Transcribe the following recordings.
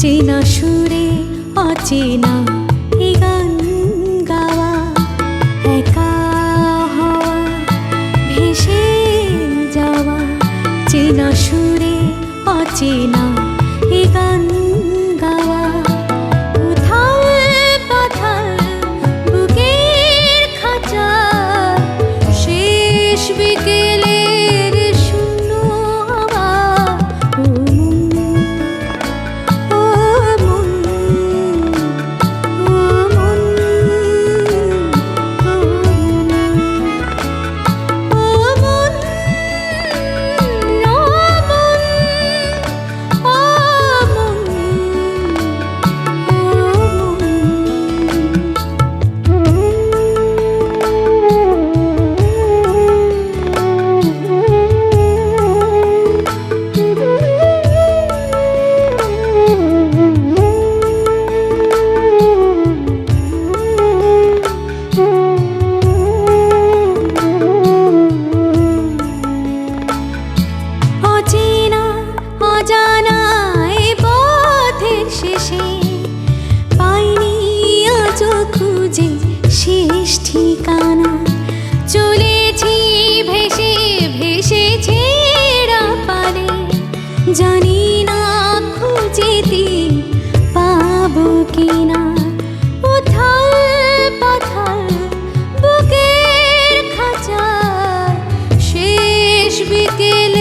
চেনা সুরে অচেনা এ গান গাওয়া একা হওয়া ভেসে যাওয়া। চেনা সুরে অচেনা বিকেল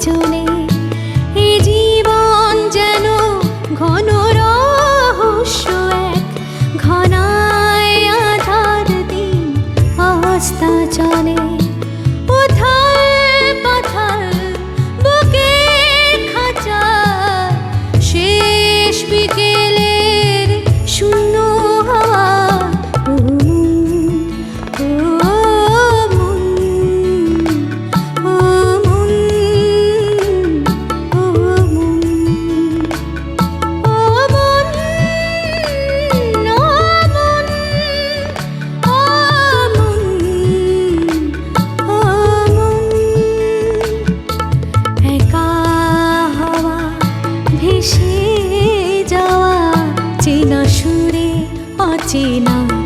চলে காட்சி